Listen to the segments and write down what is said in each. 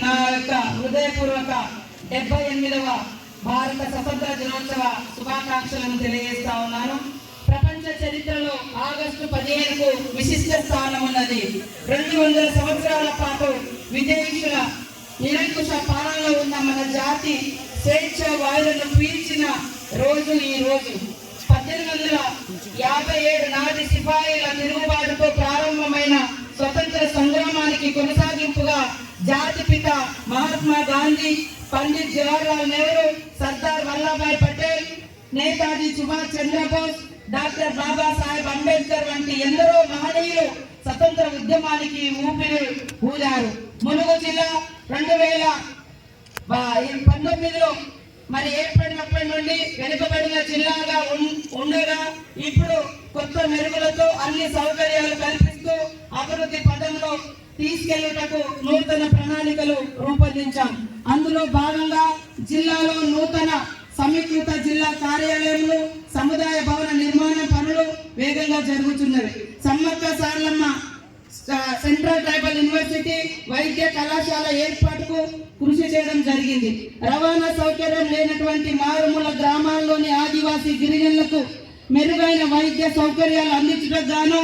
నా యొక్క హృదయపూర్వక డెబ్బై ఎనిమిదవ భారత స్వతంత్ర దినోత్సవ శుభాకాంక్షలను తెలియజేస్తా ఉన్నాను. ప్రపంచ చరిత్రలో ఆగస్టు పదిహేనుకు విశిష్ట స్థానం ఉన్నది. రెండు వందల సంవత్సరాల పాటు విదేశీయుల నిరంకుశ పాలనలో ఉన్న మన జాతి స్వేచ్ఛ వాయులను పీల్చిన రోజు ఈ రోజు. పద్దెనిమిది వందల యాభై ఏడు నాటి సిపాయిల తిరుగుబాటుతో ప్రారంభమైన స్వతంత్ర సంగ్రామానికి కొనసాగింపుగా జాతిపిత మహాత్మా గాంధీ పండిత్ జవహర్లాల్ నెహ్రూ సర్దార్ వల్లభాయ్ పటేల్ నేతాజీ సుభాష్ చంద్రబోస్ డాక్టర్ బాబాసాహెబ్ అంబేద్కర్ వంటి ఎందరో మహనీయులు స్వతంత్ర ఉద్యమానికి ఊపిరి ఊదారు. ములుగు జిల్లా రెండు వేల పంతొమ్మిదిలో మరి ఏర్పడినప్పటి నుండి వెనుకబడిన జిల్లాగా ఉండగా ఇప్పుడు కొత్త మెరుగులతో అన్ని సౌకర్యాలు కల్పిస్తూ అభివృద్ధి పదంలో తీసుకెళ్ళుటకు నూతన ప్రణాళికలు రూపొందించాం. అందులో భాగంగా జిల్లాలో నూతన సమీకృత జిల్లా కార్యాలయంలో సముదాయ భవన నిర్మాణ పనులు వేగంగా జరుగుతున్నవి. Sammakka Saralamma central tribal university వైద్య కళాశాల ఏర్పాటుకు కృషి చేయడం జరిగింది. రవాణా సౌకర్యం లేనటువంటి మారుమూల గ్రామాల్లోని ఆదివాసీ గిరిజనులకు మెరుగైన వైద్య సౌకర్యాలు అందించడం గాను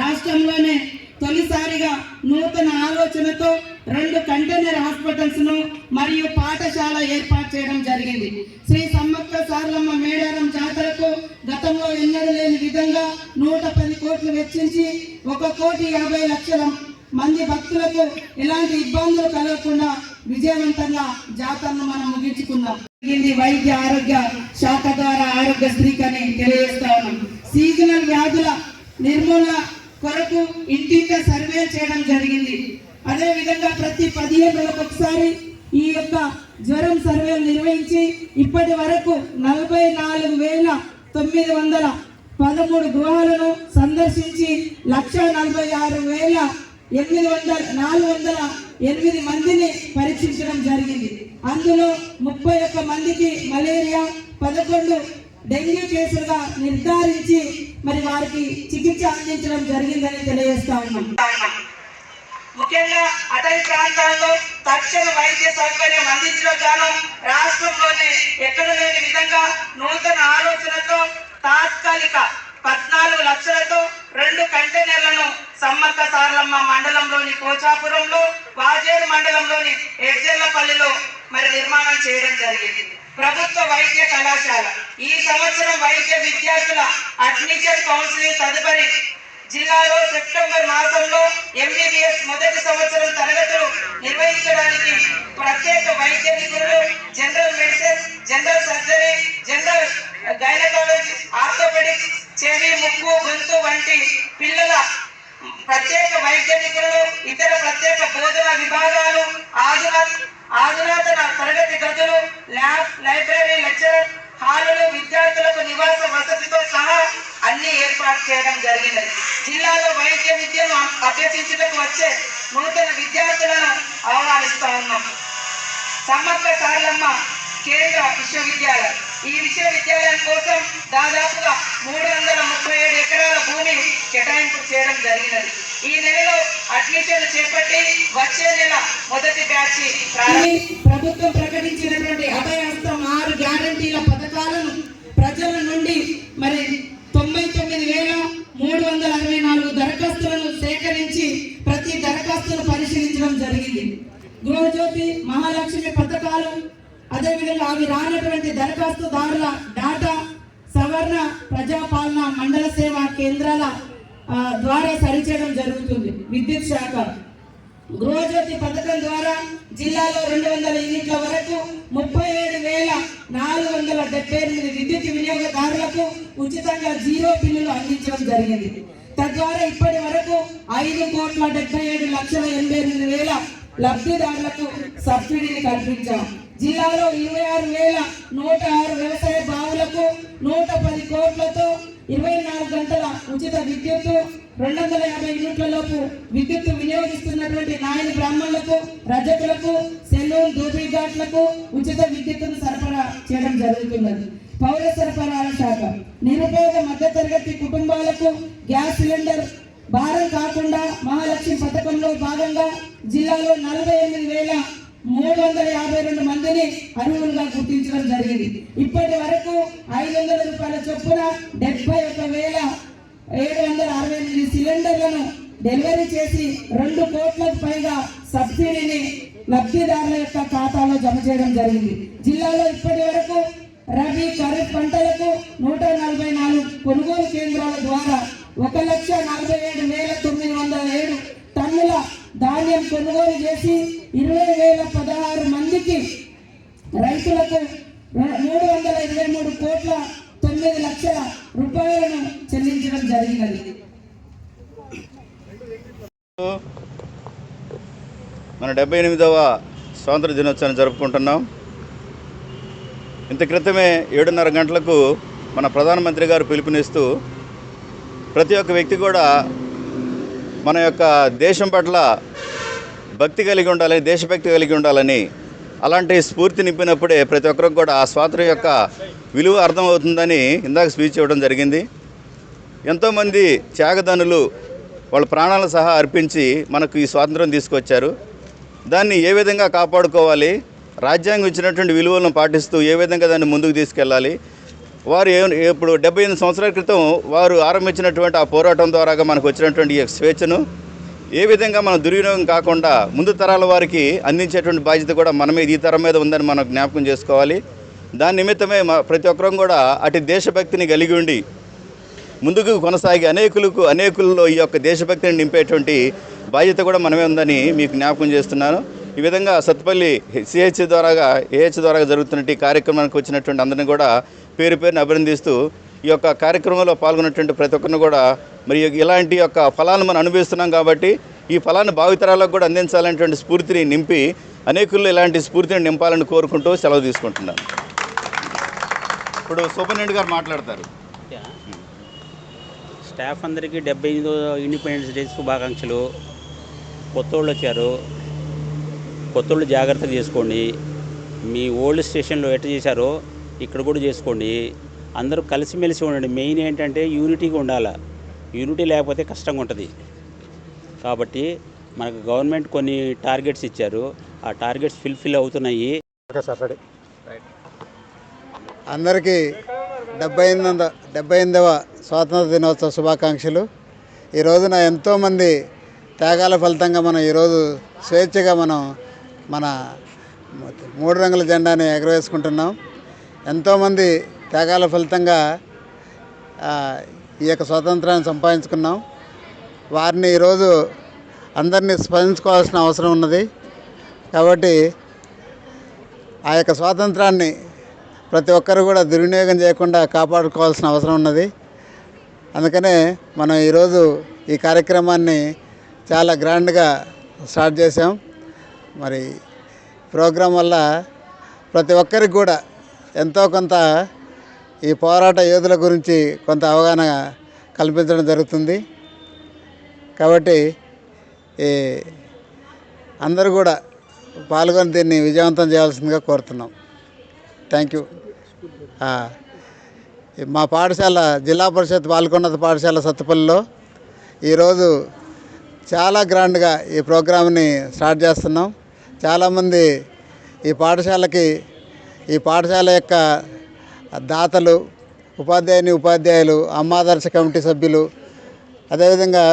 రాష్ట్రంలోనే తొలిసారిగా నూతన ఆలోచనతో రెండు కంటైనర్ హాస్పిటల్స్ను మరియు పాఠశాల ఏర్పాటు చేయడం జరిగింది. శ్రీ సమ్మక్క సారలమ్మ మేడారం జాతరకు గతంలో ఎన్నడూ లేని విధంగా నూట పది కోట్లు వెచ్చించి ఒక కోటి యాభై లక్షల మంది భక్తులకు ఎలాంటి ఇబ్బందులు కలగకుండా విజయవంతంగా జాతరను మనం ముగించుకుందాం వైద్య ఆరోగ్య శాఖ ద్వారా ఆరోగ్యశ్రీకి అని తెలియజేస్తా ఉన్నాం. సీజనల్ వ్యాధుల నిర్మూలన కొరకు ఇంటింట సర్వే చేయడం జరిగింది. అదే విధంగా ప్రతి పదిహేను రోజులకు ఒకసారి ఈ యొక్క జ్వరం సర్వేలు నిర్వహించి ఇప్పటి వరకు నలభై నాలుగు వేల తొమ్మిది వందల పదమూడు గృహాలను సందర్శించి లక్ష నలభై ఆరు వేల ఎనిమిది వందల నాలుగు వందల ఎనిమిది మందిని పరీక్షించడం జరిగింది. అందులో ముప్పై ఒక్క మందికి మలేరియా పదకొండు డెంగ్యూ కేసులుగా నిర్ధారించి మరి వారికి చికిత్స అందించడం జరిగిందని తెలియజేస్తా ఉన్నాం. ముఖ్యంగా అటవీ ప్రాంతాల్లో తక్షణ వైద్య సౌకర్యం అందించడం గాను రాష్ట్రంలోనే ఎక్కడ లేని విధంగా నూతన ఆలోచనతో తాత్కాలిక పద్నాలుగు లక్షలతో రెండు కంటైనర్లను సమ్మక్క సారలమ్మ మండలంలోని కోచాపురంలో వాజేరు మండలంలోని ఎడ్జర్లపల్లిలో మరి నిర్మాణం చేయడం జరిగింది. ప్రభుత్వ వైద్య కళాశాల. ఈ సంవత్సరం వైద్య విద్యార్థుల అడ్మిషన్ కౌన్సిలింగ్ తదుపరి జిల్లాలో సెప్టెంబర్ మాసంలో ఎంబీబీఎస్ మొదటి సంవత్సరం తరగతులు నిర్వహించడానికి ప్రత్యేక వైద్య నిపుణులు general medicine general surgery general gynaecology orthopaedics చెవి ముక్కు గొంతు వంటి పిల్లల ప్రత్యేక వైద్య నిపుణులు ఇతర ప్రత్యేక బోధన విభాగాలు ఆధునా ఆధునాతన తరగతి గదులు ల్యాబ్ లైబ్రరీ లెక్చర్ హాలులు విద్యార్థులకు నివాస వసతితో సహా అన్ని ఏర్పాటు చేయడం జరిగినది. జిల్లాలో వైద్య విద్యను అభ్యసించుటకు వచ్చే నూతన విద్యార్థులను ఆహ్వానిస్తా ఉన్నాం. సమ్మక్క సార్లమ్మ కేంద్ర విశ్వవిద్యాలయం. ఈ విశ్వవిద్యాలయం కోసం దాదాపుగా మూడు వందల ముప్పై ఏడు ఎకరాల భూమి కేటాయింపు చేయడం జరిగినది. ఈ నెలలో అడ్మిషన్ చేపట్టి వచ్చే నెల మొదటి బ్యాచ్ ప్రభుత్వం ప్రకటించినటువంటి అభయహస్తం ఆరు గ్యారంటీల పథకాలను ప్రజల నుండి మరి తొంభై తొమ్మిది వేల మూడు వందల అరవై నాలుగు దరఖాస్తులను సేకరించి ప్రతి దరఖాస్తును పరిశీలించడం జరిగింది గృహజ్యోతి మహాలక్ష్మి పథకాలు అదేవిధంగా అవి రానటువంటి దరఖాస్తుదారుల డాటా సవర్ణ ప్రజాపాలన మండల సేవా కేంద్రాల ద్వారా సరిచేయడం జరుగుతుంది. విద్యుత్ శాఖ. గృహజ్యోతి పథకం ద్వారా జిల్లాలో రెండు వందల యూనిట్ల వరకు ముప్పై ఏడు వేల నాలుగు వందల డెబ్బై ఎనిమిది విద్యుత్ వినియోగదారులకు ఉచితంగా జీరో బిల్లులు అందించడం జరిగింది. తద్వారా ఇప్పటి వరకు ఐదు కోట్ల డెబ్బై ఏడు లక్షల ఎనభై ఎనిమిది వేల లబ్ధిదారులకు సబ్సిడీని కల్పించాం. జిల్లాలో ఇరవై ఆరు వేల నూట ఆరు వ్యవసాయ బావులకు నూట పది కోట్లతో ఇరవై నాలుగు గంటల ఉచిత విద్యుత్ రెండు వందల యాభై యూనిట్ల లోపు విద్యుత్ వినియోగిస్తున్నటువంటి నాయని బ్రాహ్మణులకు రజకులకు సెలూన్ దోపిఘాట్లకు ఉచిత విద్యుత్తును సరఫరా చేయడం జరుగుతున్నది. పౌర సరఫరాల శాఖ నిరుపేద మధ్యతరగతి కుటుంబాలకు గ్యాస్ సిలిండర్ భారం కాకుండా మహాలక్ష్మి పథకంలో భాగంగా జిల్లాలో నలభై ఎనిమిది వేల మూడు వందల యాభై రెండు మందిని హనుమందర గుర్తించడం జరిగింది. ఇప్పటి వరకు ఐదు వందల రూపాయల చొప్పున డెబ్బై ఒక వేల ఏడు వందల అరవై ఎనిమిది సిలిండర్లను డెలివరీ చేసి రెండు కోట్లకు పైగా సబ్సిడీని లబ్ధిదారుల యొక్క ఖాతాలో జమ చేయడం జరిగింది. జిల్లాలో ఇప్పటి వరకు రబీ ఖరీఫ్ పంటలకు నూట నలభై నాలుగు కొనుగోలు కేంద్రాల ద్వారా ఒక లక్ష నలభై ఏడు వేల తొమ్మిది వందల ఏడు టన్నుల ధాన్యం కొనుగోలు చేసి ఇరవై వేల పదహారు మందికి రైతులకు మూడు వందల ఇరవై మూడు కోట్ల తొమ్మిది లక్షల రూపాయలను చెల్లించడం జరిగినది. మన డెబ్బై ఎనిమిదవ స్వాతంత్ర దినోత్సవాన్ని జరుపుకుంటున్నాం. ఇంత క్రితమే ఏడున్నర గంటలకు మన ప్రధానమంత్రి గారు పిలుపునిస్తూ ప్రతి ఒక్క వ్యక్తి కూడా మన యొక్క దేశం పట్ల భక్తి కలిగి ఉండాలని దేశభక్తి కలిగి ఉండాలని అలాంటి స్ఫూర్తి నింపినప్పుడే ప్రతి ఒక్కరికి కూడా ఆ స్వాతంత్రం యొక్క విలువ అర్థమవుతుందని ఇందాక స్పీచ్ ఇవ్వడం జరిగింది. ఎంతోమంది త్యాగదనులు వాళ్ళ ప్రాణాలను సహా అర్పించి మనకు ఈ స్వాతంత్రం తీసుకొచ్చారు. దాన్ని ఏ విధంగా కాపాడుకోవాలి రాజ్యాంగం ఇచ్చినటువంటి విలువలను పాటిస్తూ ఏ విధంగా దాన్ని ముందుకు తీసుకెళ్ళాలి వారు ఇప్పుడు డెబ్బై ఎనిమిది సంవత్సరాల క్రితం వారు ఆరంభించినటువంటి ఆ పోరాటం ద్వారాగా మనకు వచ్చినటువంటి ఈ స్వేచ్ఛను ఏ విధంగా మనం దుర్వినియోగం కాకుండా ముందు తరాల వారికి అందించేటువంటి బాధ్యత కూడా మన మీద ఈ తరం మీద ఉందని మనం జ్ఞాపకం చేసుకోవాలి. దాని నిమిత్తమే ప్రతి ఒక్కరం కూడా అటు దేశభక్తిని కలిగి ఉండి ముందుకు కొనసాగి అనేకులకు అనేకుల్లో ఈ యొక్క దేశభక్తిని నింపేటువంటి బాధ్యత కూడా మనమే ఉందని మీకు జ్ఞాపకం చేస్తున్నాను. ఈ విధంగా సత్పల్లి సిహెచ్ ద్వారాగా ఏహెచ్ ద్వారా జరుగుతున్న ఈ కార్యక్రమానికి వచ్చినటువంటి అందరిని కూడా పేరు పేరుని అభినందిస్తూ ఈ యొక్క కార్యక్రమంలో పాల్గొన్నటువంటి ప్రతి ఒక్కరిని కూడా మరి ఇలాంటి యొక్క ఫలాలను మనం అనుభవిస్తున్నాం కాబట్టి ఈ ఫలాన్ని భావితరాలకు కూడా అందించాలనేటువంటి స్ఫూర్తిని నింపి అనేకుల్లో ఇలాంటి స్ఫూర్తిని నింపాలని కోరుకుంటూ సెలవు తీసుకుంటున్నాను. ఇప్పుడు సూపరింటెండెంట్ గారు మాట్లాడతారు. స్టాఫ్ అందరికీ డెబ్బై ఐదు ఇండిపెండెన్స్ డే శుభాకాంక్షలు. కొత్తోళ్ళు వచ్చారు. కొత్తోళ్ళు జాగ్రత్త చేసుకోండి. మీ ఓల్డ్ స్టేషన్లో ఎట్ట చేశారో ఇక్కడ కూడా చేసుకోండి. అందరూ కలిసిమెలిసి ఉండండి. మెయిన్ ఏంటంటే యూనిటీగా ఉండాలి. యూనిటీ లేకపోతే కష్టంగా ఉంటుంది. కాబట్టి మనకు గవర్నమెంట్ కొన్ని టార్గెట్స్ ఇచ్చారు. ఆ టార్గెట్స్ ఫిల్ఫిల్ అవుతున్నాయి. అందరికీ డెబ్బై ఎనిమిది డెబ్బై ఎనిమిదవ స్వాతంత్ర దినోత్సవ శుభాకాంక్షలు. ఈ రోజున ఎంతోమంది త్యాగాల ఫలితంగా మనం ఈరోజు స్వేచ్ఛగా మనం మన మూడు రంగుల జెండాని ఎగరవేసుకుంటున్నాం. ఎంతోమంది త్యాగాల ఫలితంగా ఈ యొక్క స్వాతంత్రాన్ని సంపాదించుకున్నాం. వారిని ఈరోజు అందరినీ స్మరించుకోవాల్సిన అవసరం ఉన్నది. కాబట్టి ఆ యొక్క స్వాతంత్రాన్ని ప్రతి ఒక్కరు కూడా దుర్వినియోగం చేయకుండా కాపాడుకోవాల్సిన అవసరం ఉన్నది. అందుకనే మనం ఈరోజు ఈ కార్యక్రమాన్ని చాలా గ్రాండ్గా స్టార్ట్ చేసాం మరి ప్రోగ్రాం వల్ల ప్రతి ఒక్కరికి కూడా ఎంతో కొంత ఈ పోరాట యోధుల గురించి కొంత అవగాహన కల్పించడం జరుగుతుంది. కాబట్టి ఈ అందరూ కూడా పాల్గొని దీన్ని విజయవంతం చేయాల్సిందిగా కోరుతున్నాం. Thank you. మా పాఠశాల జిల్లా పరిషత్ బాలకొండ పాఠశాల సత్తుపల్లిలో ఈరోజు చాలా గ్రాండ్గా ఈ ప్రోగ్రామ్ని స్టార్ట్ చేస్తున్నాం. చాలామంది ఈ పాఠశాలకి ఈ పాఠశాల యొక్క దాతలు ఉపాధ్యాయుని ఉపాధ్యాయులు అమ్మాదర్శ కమిటీ సభ్యులు అదేవిధంగా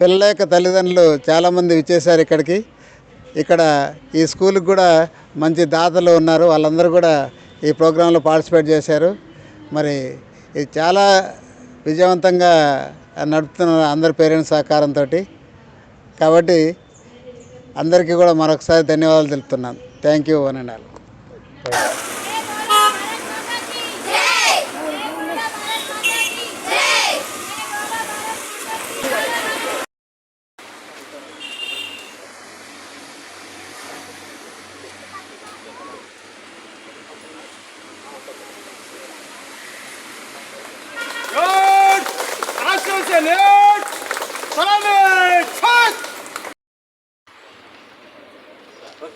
పిల్లల యొక్క తల్లిదండ్రులు చాలామంది విచ్చేశారు ఇక్కడికి. ఇక్కడ ఈ స్కూల్కి కూడా మంచి దాతలు ఉన్నారు. వాళ్ళందరూ కూడా ఈ ప్రోగ్రాంలో పార్టిసిపేట్ చేశారు. మరి ఇది చాలా విజయవంతంగా నడుపుతున్న అందరి పేరెంట్స్ సహకారంతో కాబట్టి అందరికీ కూడా మరొకసారి ధన్యవాదాలు తెలుపుతున్నాను. Thank you one and all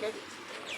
あ!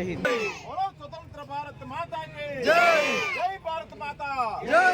शहीद। स्वतंत्र भारत माता के। जय। जय भारत माता। जय।